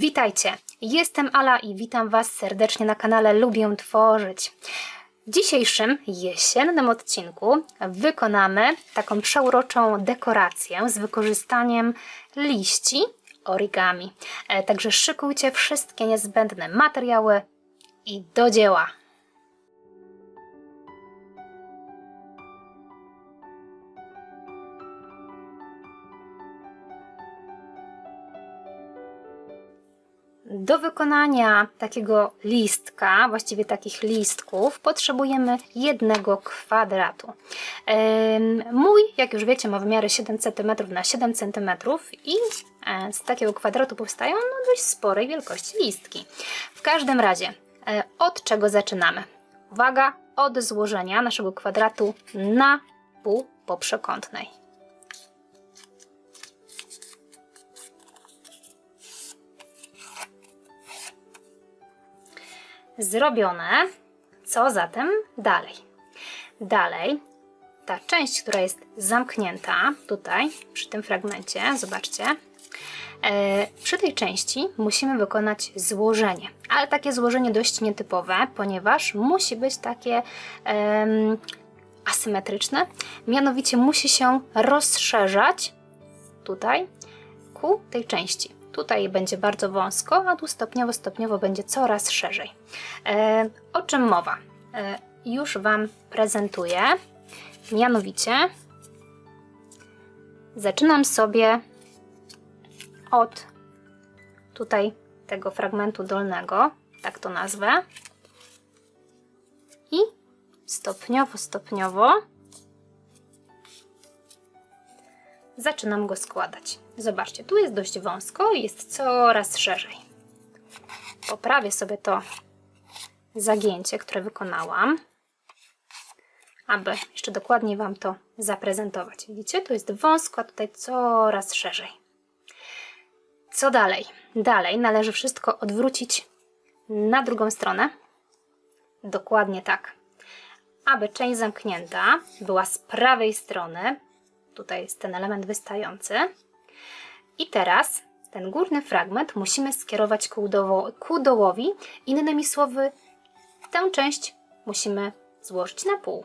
Witajcie, jestem Ala i witam Was serdecznie na kanale Lubię Tworzyć. W dzisiejszym jesiennym odcinku wykonamy taką przeuroczą dekorację z wykorzystaniem liści origami. E, Także szykujcie wszystkie niezbędne materiały i do dzieła. Do wykonania takiego listka, właściwie takich listków, potrzebujemy jednego kwadratu. Mój, jak już wiecie, ma wymiary 7 cm na 7 cm i e, z takiego kwadratu powstają no, dość sporej wielkości listki. W każdym razie, e, od czego zaczynamy? Uwaga, od złożenia naszego kwadratu na pół poprzekątnej. Zrobione. Co zatem dalej? Dalej, ta część, która jest zamknięta tutaj, przy tym fragmencie, zobaczcie, e, przy tej części musimy wykonać złożenie, ale takie złożenie dość nietypowe, ponieważ musi być takie em, asymetryczne, mianowicie musi się rozszerzać tutaj ku tej części. Tutaj będzie bardzo wąsko, a tu stopniowo, stopniowo będzie coraz szerzej. E, o czym mowa? E, już Wam prezentuję. Mianowicie zaczynam sobie od tutaj tego fragmentu dolnego, tak to nazwę. I stopniowo, stopniowo zaczynam go składać. Zobaczcie, tu jest dość wąsko i jest coraz szerzej. Poprawię sobie to zagięcie, które wykonałam, aby jeszcze dokładniej Wam to zaprezentować. Widzicie, tu jest wąsko, a tutaj coraz szerzej. Co dalej? Dalej należy wszystko odwrócić na drugą stronę. Dokładnie tak. Aby część zamknięta była z prawej strony, tutaj jest ten element wystający. I teraz ten górny fragment musimy skierować ku, doło, ku dołowi. Innymi słowy, tę część musimy złożyć na pół.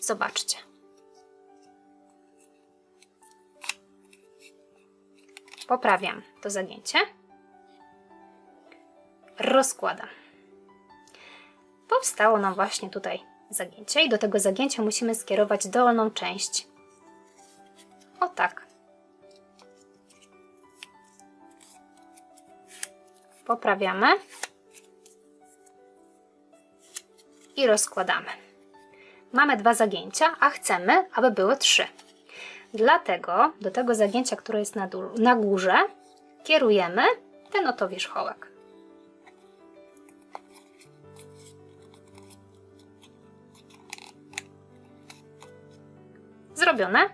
Zobaczcie. Poprawiam to zagięcie. Rozkładam. Powstało nam właśnie tutaj zagięcie i do tego zagięcia musimy skierować dolną część. O tak. Poprawiamy i rozkładamy. Mamy dwa zagięcia, a chcemy, aby były trzy. Dlatego do tego zagięcia, które jest na, na górze, kierujemy ten oto wierzchołek. Zrobione.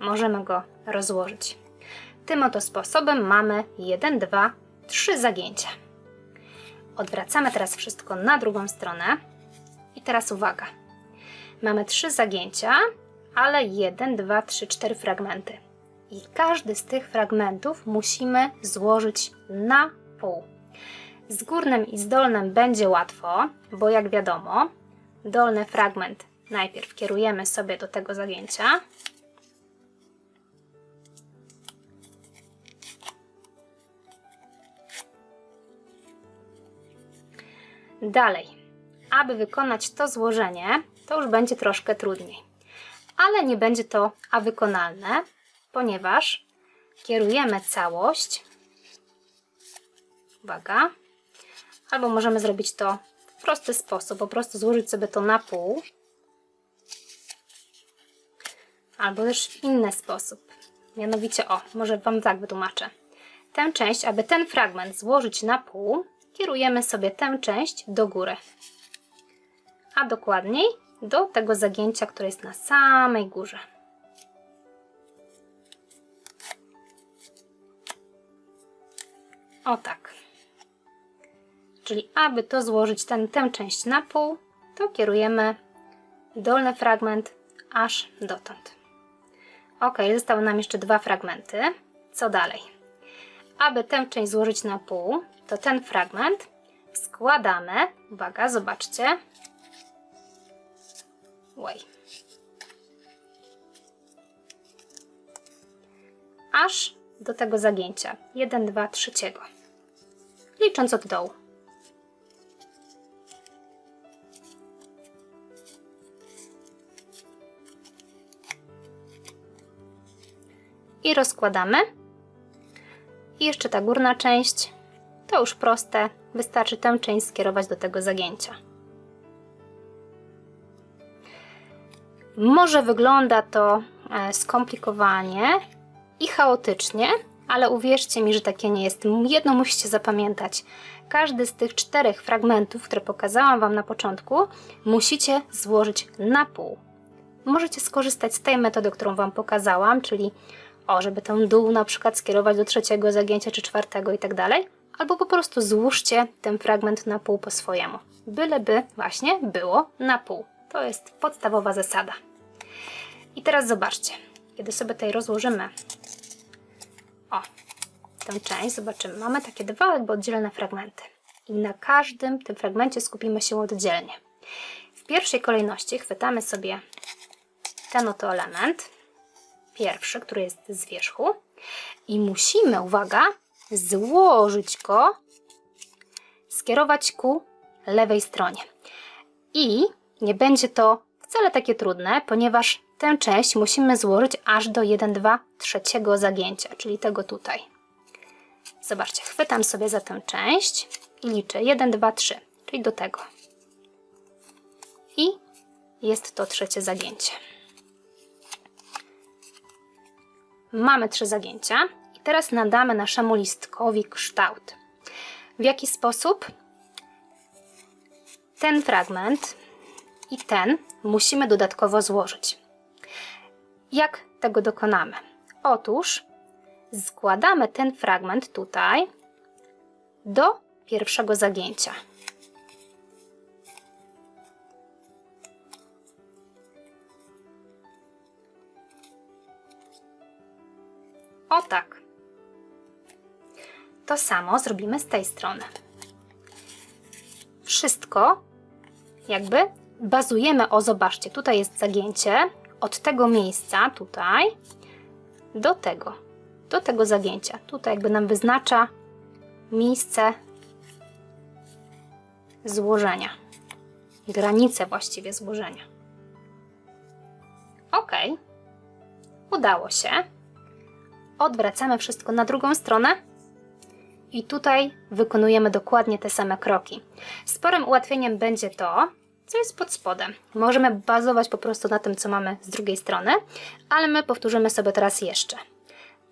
Możemy go rozłożyć. Tym oto sposobem mamy 1, 2, 3 zagięcia. Odwracamy teraz wszystko na drugą stronę. I teraz uwaga. Mamy trzy zagięcia, ale 1, 2, 3, 4 fragmenty. I każdy z tych fragmentów musimy złożyć na pół. Z górnym i z dolnym będzie łatwo, bo jak wiadomo, dolny fragment najpierw kierujemy sobie do tego zagięcia. Dalej, aby wykonać to złożenie, to już będzie troszkę trudniej. Ale nie będzie to awykonalne, ponieważ kierujemy całość. Uwaga. Albo możemy zrobić to w prosty sposób, po prostu złożyć sobie to na pół. Albo też w inny sposób. Mianowicie, o, może Wam tak wytłumaczę. Tę część, aby ten fragment złożyć na pół, kierujemy sobie tę część do góry. A dokładniej do tego zagięcia, które jest na samej górze. O tak. Czyli aby to złożyć ten, tę część na pół, to kierujemy dolny fragment aż dotąd. Ok, zostały nam jeszcze dwa fragmenty. Co dalej? aby tę część złożyć na pół, to ten fragment składamy. Uwaga, zobaczcie. Oj. Aż do tego zagięcia. 1, 2, trzeciego. Licząc od dołu. I rozkładamy. I jeszcze ta górna część. To już proste. Wystarczy tę część skierować do tego zagięcia. Może wygląda to e, skomplikowanie i chaotycznie, ale uwierzcie mi, że takie nie jest. Jedno musicie zapamiętać. Każdy z tych czterech fragmentów, które pokazałam Wam na początku, musicie złożyć na pół. Możecie skorzystać z tej metody, którą Wam pokazałam, czyli o, żeby ten dół na przykład skierować do trzeciego zagięcia czy czwartego i tak dalej, albo po prostu złóżcie ten fragment na pół po swojemu. Byleby właśnie było na pół. To jest podstawowa zasada. I teraz zobaczcie, kiedy sobie tutaj rozłożymy o, tę część, zobaczymy. Mamy takie dwa jakby oddzielne fragmenty. I na każdym tym fragmencie skupimy się oddzielnie. W pierwszej kolejności chwytamy sobie ten oto element, pierwszy, który jest z wierzchu i musimy, uwaga, złożyć go, skierować ku lewej stronie. I nie będzie to wcale takie trudne, ponieważ tę część musimy złożyć aż do 1, 2, trzeciego zagięcia, czyli tego tutaj. Zobaczcie, chwytam sobie za tę część i liczę 1, 2, 3, czyli do tego. I jest to trzecie zagięcie. Mamy trzy zagięcia i teraz nadamy naszemu listkowi kształt. W jaki sposób? Ten fragment i ten musimy dodatkowo złożyć. Jak tego dokonamy? Otóż składamy ten fragment tutaj do pierwszego zagięcia. O tak. To samo zrobimy z tej strony. Wszystko jakby bazujemy, o zobaczcie, tutaj jest zagięcie, od tego miejsca, tutaj, do tego, do tego zagięcia. Tutaj jakby nam wyznacza miejsce złożenia, granicę właściwie złożenia. Ok, udało się. Odwracamy wszystko na drugą stronę i tutaj wykonujemy dokładnie te same kroki. Sporym ułatwieniem będzie to, co jest pod spodem. Możemy bazować po prostu na tym, co mamy z drugiej strony, ale my powtórzymy sobie teraz jeszcze.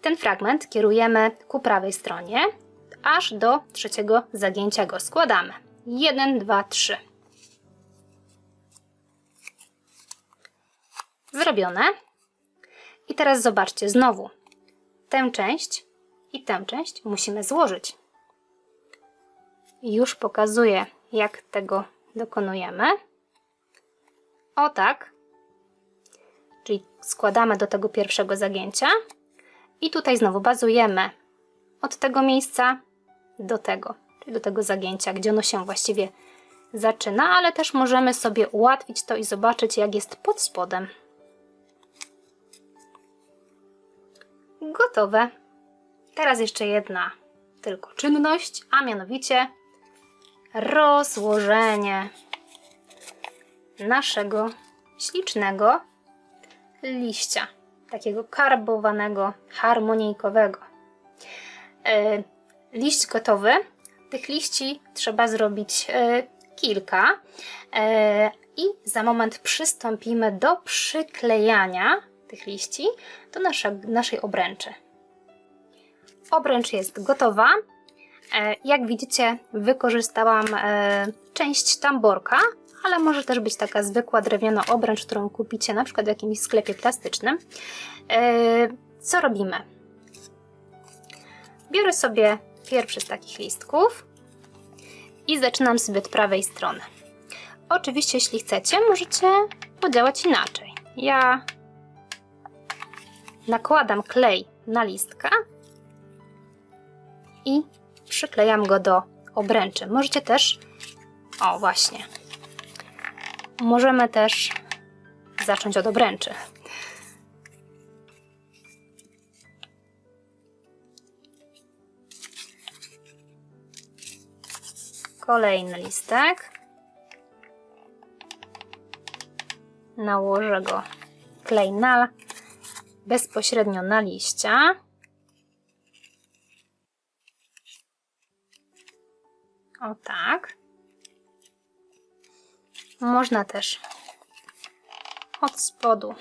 Ten fragment kierujemy ku prawej stronie, aż do trzeciego zagięcia go składamy. 1, 2, 3. Zrobione. I teraz zobaczcie, znowu tę część i tę część musimy złożyć. Już pokazuję, jak tego dokonujemy. O tak. Czyli składamy do tego pierwszego zagięcia i tutaj znowu bazujemy od tego miejsca do tego, czyli do tego zagięcia, gdzie ono się właściwie zaczyna, ale też możemy sobie ułatwić to i zobaczyć, jak jest pod spodem. Gotowe. Teraz jeszcze jedna tylko czynność, a mianowicie rozłożenie naszego ślicznego liścia, takiego karbowanego, harmonijkowego. E, liść gotowy. Tych liści trzeba zrobić e, kilka e, i za moment przystąpimy do przyklejania tych liści do nasza, naszej obręczy. Obręcz jest gotowa. E, jak widzicie, wykorzystałam e, część tamborka, ale może też być taka zwykła drewniana obręcz, którą kupicie na przykład w jakimś sklepie plastycznym. E, co robimy? Biorę sobie pierwszy z takich listków i zaczynam sobie od prawej strony. Oczywiście, jeśli chcecie, możecie podziałać inaczej. Ja nakładam klej na listka i przyklejam go do obręczy. Możecie też, o właśnie, możemy też zacząć od obręczy. Kolejny listek. Nałożę go klej na bezpośrednio na liścia. O tak. Można też od spodu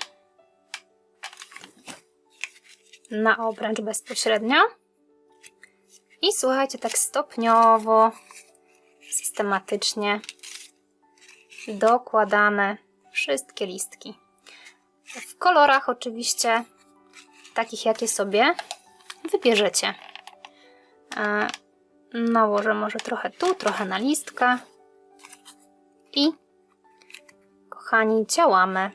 na obręcz bezpośrednio. I słuchajcie, tak stopniowo, systematycznie dokładamy wszystkie listki. W kolorach oczywiście takich, jakie sobie wybierzecie. E, Nałożę może trochę tu, trochę na listka. I kochani, działamy.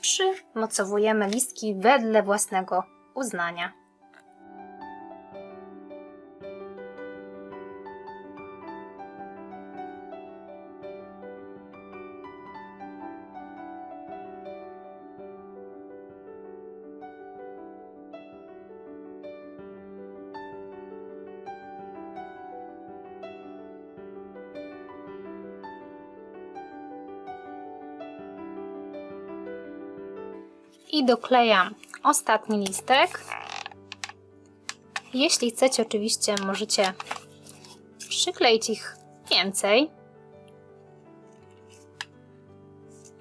Przymocowujemy listki wedle własnego uznania. I doklejam ostatni listek. Jeśli chcecie, oczywiście możecie przykleić ich więcej.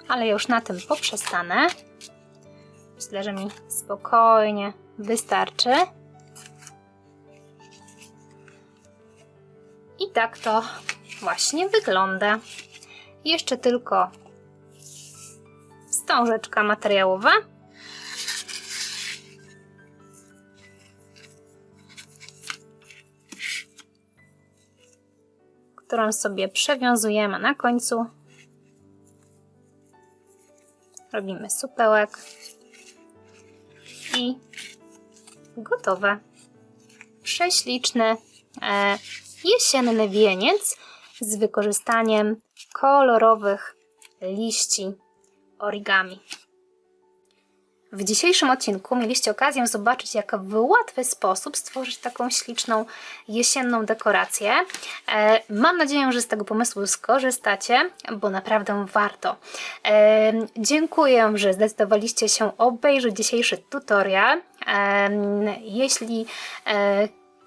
Ale już na tym poprzestanę. Myślę, że mi spokojnie wystarczy. I tak to właśnie wygląda. Jeszcze tylko wstążeczka materiałowa. Którą sobie przewiązujemy na końcu. Robimy supełek i gotowe. Prześliczny e, jesienny wieniec z wykorzystaniem kolorowych liści origami. W dzisiejszym odcinku mieliście okazję zobaczyć, jak w łatwy sposób stworzyć taką śliczną jesienną dekorację. E, mam nadzieję, że z tego pomysłu skorzystacie, bo naprawdę warto. E, dziękuję, że zdecydowaliście się obejrzeć dzisiejszy tutorial. E, jeśli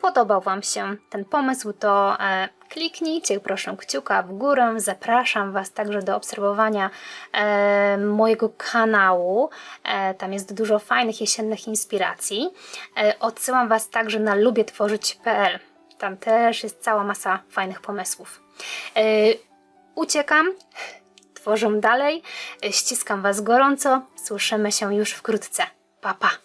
podobał Wam się ten pomysł, to e, kliknijcie proszę kciuka w górę. Zapraszam Was także do obserwowania e, mojego kanału. E, tam jest dużo fajnych jesiennych inspiracji. Odsyłam Was także na lubietworzyć.pl. Tam też jest cała masa fajnych pomysłów. Uciekam. Tworzę dalej. Ściskam Was gorąco. Słyszymy się już wkrótce. Pa, pa.